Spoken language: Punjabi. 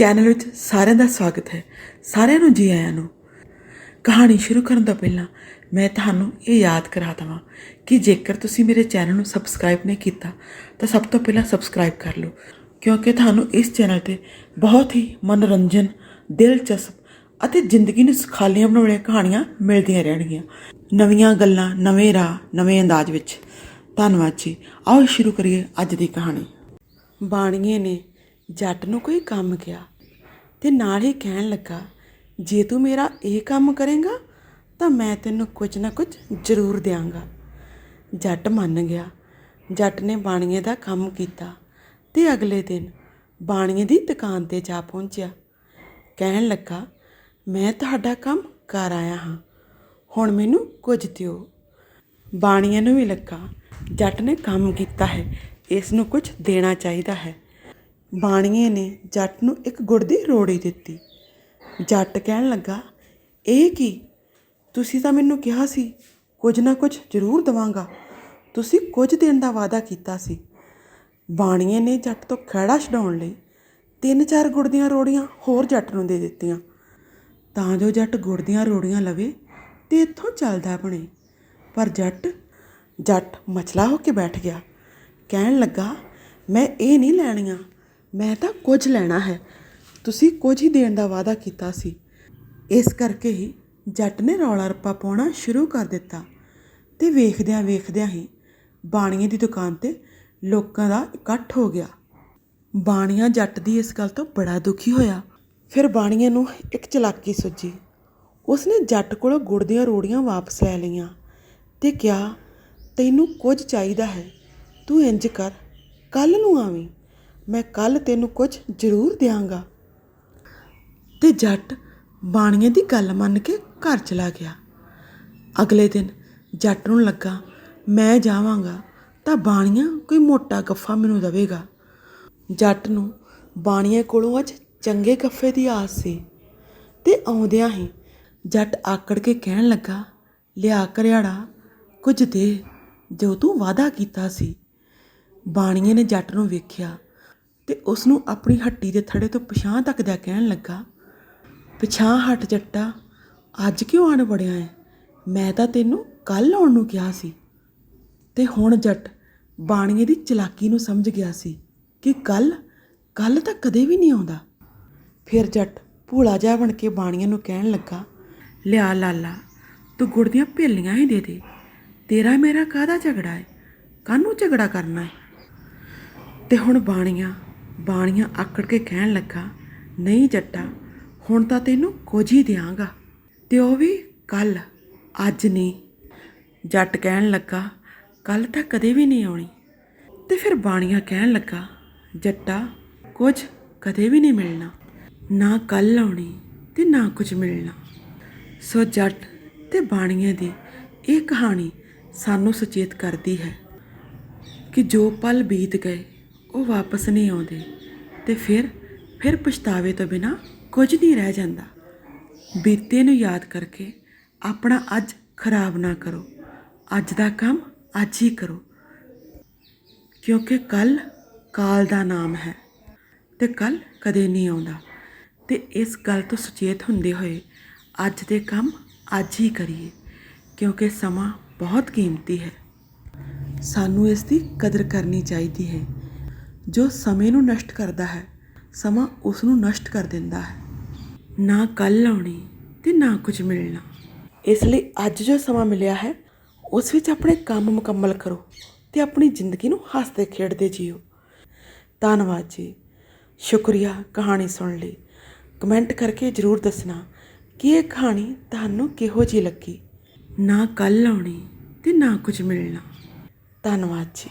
ਚੈਨਲ ਵਿੱਚ ਸਾਰਿਆਂ ਦਾ ਸਵਾਗਤ ਹੈ। ਸਾਰਿਆਂ ਨੂੰ ਜੀ ਆਇਆਂ ਨੂੰ। ਕਹਾਣੀ ਸ਼ੁਰੂ ਕਰਨ ਤੋਂ ਪਹਿਲਾਂ ਮੈਂ ਤੁਹਾਨੂੰ ਇਹ ਯਾਦ ਕਰਾ ਦਵਾਂ ਕਿ ਜੇਕਰ ਤੁਸੀਂ ਮੇਰੇ ਚੈਨਲ ਨੂੰ ਸਬਸਕ੍ਰਾਈਬ ਨਹੀਂ ਕੀਤਾ, ਤਾਂ ਸਭ ਤੋਂ ਪਹਿਲਾਂ ਸਬਸਕ੍ਰਾਈਬ ਕਰ ਲਓ। ਕਿਉਂਕਿ ਤੁਹਾਨੂੰ ਇਸ ਚੈਨਲ ਤੇ ਬਹੁਤ ਹੀ ਮਨੋਰੰਜਨ, ਦਿਲਚਸਪ ਅਤੇ ਜ਼ਿੰਦਗੀ ਨੂੰ ਸੁਖਾਲੀਆਂ ਬਣਾਉਣ ਵਾਲੀਆਂ ਕਹਾਣੀਆਂ ਮਿਲਦੀਆਂ ਰਹਿਣਗੀਆਂ। ਨਵੀਆਂ ਗੱਲਾਂ, ਨਵੇਂ ਰਾਹ, ਨਵੇਂ ਅੰਦਾਜ਼ ਵਿੱਚ। ਧੰਨਵਾਦ ਜੀ। ਆਓ ਸ਼ੁਰੂ ਕਰੀਏ ਅੱਜ ਦੀ ਕਹਾਣੀ। ਬਾਣੀਏ ਨੇ ਜੱਟ ਨੂੰ ਕੋਈ ਕੰਮ ਕਿਹਾ। ਤੇ ਨਾਲ ਹੀ ਕਹਿਣ ਲੱਗਾ, ਜੇ ਤੂੰ ਮੇਰਾ ਇਹ ਕੰਮ ਕਰੇਗਾ, ਤਾਂ ਮੈਂ ਤੈਨੂੰ ਕੁਝ ਨਾ ਕੁਝ ਜ਼ਰੂਰ ਦਿਆਂਗਾ। ਜੱਟ ਮੰਨ ਗਿਆ। ਜੱਟ ਨੇ ਬਾਣੀਏ ਦਾ ਕੰਮ ਕੀਤਾ ਤੇ ਅਗਲੇ ਦਿਨ ਬਾਣੀਏ ਦੀ ਦੁਕਾਨ ਤੇ ਜਾ ਪਹੁੰਚਿਆ। ਕਹਿਣ ਲੱਗਾ, ਮੈਂ ਤੁਹਾਡਾ ਕੰਮ ਕਰ ਆਇਆ ਹਾਂ। ਹੁਣ ਮੈਨੂੰ ਕੁਝ ਦਿਓ। ਬਾਣੀਏ ਨੂੰ ਵੀ ਲੱਗਾ, ਜੱਟ ਨੇ ਕੰਮ ਕੀਤਾ ਹੈ, ਇਸ ਨੂੰ ਕੁਝ ਦੇਣਾ ਚਾਹੀਦਾ ਹੈ। ਬਾਣੀਏ ਨੇ ਜੱਟ ਨੂੰ ਇੱਕ ਗੁੜ ਦੀ ਰੋੜੀ ਦਿੱਤੀ। ਜੱਟ ਕਹਿਣ ਲੱਗਾ, ਇਹ ਕੀ? ਤੁਸੀਂ ਤਾਂ ਮੈਨੂੰ ਕਿਹਾ ਸੀ, ਕੁਝ ਨਾ ਕੁਝ ਜ਼ਰੂਰ ਦਵਾਂਗਾ। ਤੁਸੀਂ ਕੁਝ ਦੇਣ ਦਾ ਵਾਅਦਾ ਕੀਤਾ ਸੀ। ਬਾਣੀਏ ਨੇ ਜੱਟ ਤੋਂ ਖਹਿੜਾ ਛਡਾਉਣ ਲਈ ਤਿੰਨ ਚਾਰ ਗੁੜ ਦੀਆਂ ਰੋੜੀਆਂ ਹੋਰ ਜੱਟ ਨੂੰ ਦੇ ਦਿੱਤੀਆਂ। ਤਾਂ ਜੋ ਜੱਟ ਗੁੜ ਦੀਆਂ ਰੋੜੀਆਂ ਲਵੇ ਤੇ ਇੱਥੋਂ ਚੱਲਦਾ ਬਣੇ। ਪਰ ਜੱਟ ਜੱਟ ਮਚਲਾ ਹੋ ਕੇ ਬੈਠ ਗਿਆ। ਕਹਿਣ ਲੱਗਾ, ਮੈਂ ਇਹ ਨਹੀਂ ਲੈਣੀਆਂ। ਮੈਂ ਤਾਂ ਕੁਝ ਲੈਣਾ ਹੈ। ਤੁਸੀਂ ਕੁਝ ਹੀ ਦੇਣ ਦਾ ਵਾਅਦਾ ਕੀਤਾ ਸੀ। ਇਸ ਕਰਕੇ ਹੀ ਜੱਟ ਨੇ ਰੌਲਾ ਰੱਪਾ ਪਾਉਣਾ ਸ਼ੁਰੂ ਕਰ ਦਿੱਤਾ ਤੇ ਵੇਖਦਿਆਂ ਵੇਖਦਿਆਂ ਹੀ ਬਾਣੀਏ ਦੀ ਦੁਕਾਨ ਤੇ ਲੋਕਾਂ ਦਾ ਇਕੱਠ ਹੋ ਗਿਆ। ਬਾਣੀਆ ਜੱਟ ਦੀ ਇਸ ਗੱਲ ਤੋਂ ਬੜਾ ਦੁਖੀ ਹੋਇਆ। ਫਿਰ ਬਾਣੀਏ ਨੂੰ ਇੱਕ ਚਲਾਕੀ ਸੁੱਝੀ ਉਸਨੇ ਜੱਟ ਕੋਲੋਂ ਗੁੜ ਦੀਆਂ ਰੋੜੀਆਂ ਵਾਪਸ ਲੈ ਲਈਆਂ ਤੇ ਕਿਹਾ, ਤੈਨੂੰ ਕੁਝ ਚਾਹੀਦਾ ਹੈ। ਤੂੰ ਇੰਜ ਕਰ ਕੱਲ ਨੂੰ ਆਵੀਂ। ਮੈਂ ਕੱਲ ਤੈਨੂੰ ਕੁਝ ਜ਼ਰੂਰ ਦਿਆਂਗਾ। ਤੇ ਜੱਟ ਬਾਣੀਏ ਦੀ ਗੱਲ ਮੰਨ ਕੇ ਘਰ ਚਲਾ ਗਿਆ। ਅਗਲੇ ਦਿਨ ਜੱਟ ਨੂੰ ਲੱਗਾ, ਮੈਂ ਜਾਵਾਂਗਾ, ਤਾਂ ਬਾਣੀਆ ਕੋਈ ਮੋਟਾ ਗੱਫਾ ਮੈਨੂੰ ਦੇਵੇਗਾ। ਜੱਟ ਨੂੰ ਬਾਣੀਏ ਕੋਲੋਂ ਅੱਜ ਚੰਗੇ ਗੱਫੇ ਦੀ ਆਸ ਸੀ। ਤੇ ਆਉਂਦਿਆਂ ਹੀ ਜੱਟ ਆਕੜ ਕੇ ਕਹਿਣ ਲੱਗਾ, ਲਿਆ ਕਰਿਆੜਾ, ਕੁਝ ਦੇ, ਜੋ ਤੂੰ ਵਾਅਦਾ ਕੀਤਾ ਸੀ। ਬਾਣੀਏ ਨੇ ਜੱਟ ਨੂੰ ਵੇਖਿਆ ਤੇ ਉਸ ਨੂੰ ਆਪਣੀ ਹੱਟੀ ਦੇ ਥੜੇ ਤੋਂ ਪਿਛਾਂਹ ਤੱਕ ਦਾ ਕਹਿਣ ਲੱਗਾ ਪਛਾਂ ਹਟ ਜੱਟਾ, ਅੱਜ ਕਿਉਂ ਆਣ ਵੜਿਆ ਹੈ ਮੈਂ ਤਾਂ ਤੈਨੂੰ ਕੱਲ ਆਉਣ ਨੂੰ ਕਿਹਾ ਸੀ। ਤੇ ਹੁਣ ਜੱਟ ਬਾਣੀਏ ਦੀ ਚਲਾਕੀ ਨੂੰ ਸਮਝ ਗਿਆ ਸੀ ਕਿ ਕੱਲ ਕੱਲ ਤਾਂ ਕਦੇ ਵੀ ਨਹੀਂ ਆਉਂਦਾ। ਫਿਰ ਜੱਟ ਭੂਲਾ ਜਾ ਬਣ ਕੇ ਬਾਣੀਏ ਨੂੰ ਕਹਿਣ ਲੱਗਾ, ਲਿਆ ਲਾਲਾ, ਤੂੰ ਗੁੜ ਦੀਆਂ ਭੇਲੀਆਂ ਹੀ ਦੇ ਦੇ। ਤੇਰਾ ਮੇਰਾ ਕਾਹਦਾ ਝਗੜਾ ਹੈ ਕਾਹਨੂੰ ਝਗੜਾ ਕਰਨਾ ਹੈ ਤੇ ਹੁਣ ਬਾਣੀਆਂ ਬਾਣੀਆਂ ਆਕੜ ਕੇ ਕਹਿਣ ਲੱਗਾ, ਨਹੀਂ ਜੱਟਾ, ਹੁਣ ਤਾਂ ਤੈਨੂੰ ਕੁਝ ਹੀ ਦਿਆਂਗਾ। ਤੇ ਉਹ ਵੀ ਕੱਲ ਅੱਜ ਨਹੀਂ। ਜੱਟ ਕਹਿਣ ਲੱਗਾ ਕੱਲ ਤਾਂ ਕਦੇ ਵੀ ਨਹੀਂ ਆਉਣੀ। ਤੇ ਫਿਰ ਬਾਣੀਆਂ ਕਹਿਣ ਲੱਗਾ, ਜੱਟਾ, ਕੁਝ ਕਦੇ ਵੀ ਨਹੀਂ ਮਿਲਣਾ। ਨਾ ਕੱਲ ਆਉਣੀ ਤੇ ਨਾ ਕੁਝ ਮਿਲਣਾ। ਸੋ ਜੱਟ ਤੇ ਬਾਣੀਆਂ ਦੀ ਇਹ ਕਹਾਣੀ ਸਾਨੂੰ ਸੁਚੇਤ ਕਰਦੀ ਹੈ ਕਿ ਜੋ ਪਲ ਬੀਤ ਗਏ ਉਹ ਵਾਪਸ ਨਹੀਂ ਆਉਂਦੇ ਤੇ ਫਿਰ ਫਿਰ ਪਛਤਾਵੇ ਤੋਂ ਬਿਨਾ ਕੁਝ ਨਹੀਂ ਰਹਿ ਜਾਂਦਾ। ਬੀਤੇ ਨੂੰ ਯਾਦ ਕਰਕੇ ਆਪਣਾ ਅੱਜ ਖਰਾਬ ਨਾ ਕਰੋ। ਅੱਜ ਦਾ ਕੰਮ ਅੱਜ ਹੀ ਕਰੋ। ਕਿਉਂਕਿ ਕੱਲ ਕਾਲ ਦਾ ਨਾਮ ਹੈ ਤੇ ਕੱਲ ਕਦੇ ਨਹੀਂ ਆਉਂਦਾ। ਤੇ ਇਸ ਗੱਲ ਤੋਂ ਸੁਚੇਤ ਹੁੰਦੇ ਹੋਏ ਅੱਜ ਦੇ ਕੰਮ ਅੱਜ ਹੀ ਕਰੀਏ, ਕਿਉਂਕਿ ਸਮਾਂ ਬਹੁਤ ਕੀਮਤੀ ਹੈ। ਸਾਨੂੰ ਇਸ ਦੀ ਕਦਰ ਕਰਨੀ ਚਾਹੀਦੀ ਹੈ। ਜੋ ਸਮੇਂ ਨੂੰ ਨਸ਼ਟ ਕਰਦਾ ਹੈ, ਸਮਾਂ ਉਸ ਨੂੰ ਨਸ਼ਟ ਕਰ ਦਿੰਦਾ ਹੈ। ਨਾ ਕੱਲ ਆਉਣੀ ਤੇ ਨਾ ਕੁਝ ਮਿਲਣਾ। ਇਸ ਲਈ ਅੱਜ ਜੋ ਸਮਾਂ ਮਿਲਿਆ ਹੈ, ਉਸ ਵਿੱਚ ਆਪਣੇ ਕੰਮ ਮੁਕੰਮਲ ਕਰੋ ਤੇ ਆਪਣੀ ਜ਼ਿੰਦਗੀ ਨੂੰ ਹੱਸਦੇ ਖੇਡਦੇ ਜੀਓ। ਧੰਨਵਾਦ ਜੀ। ਸ਼ੁਕਰੀਆ ਕਹਾਣੀ ਸੁਣ ਲਈ। ਕਮੈਂਟ ਕਰਕੇ ਜਰੂਰ ਦੱਸਣਾ ਕਿ ਇਹ ਕਹਾਣੀ ਤੁਹਾਨੂੰ ਕਿਹੋ ਜਿਹੀ ਲੱਗੀ। ਨਾ ਕੱਲ ਆਉਣੀ ਤੇ ਨਾ ਕੁਝ ਮਿਲਣਾ। ਧੰਨਵਾਦ ਜੀ।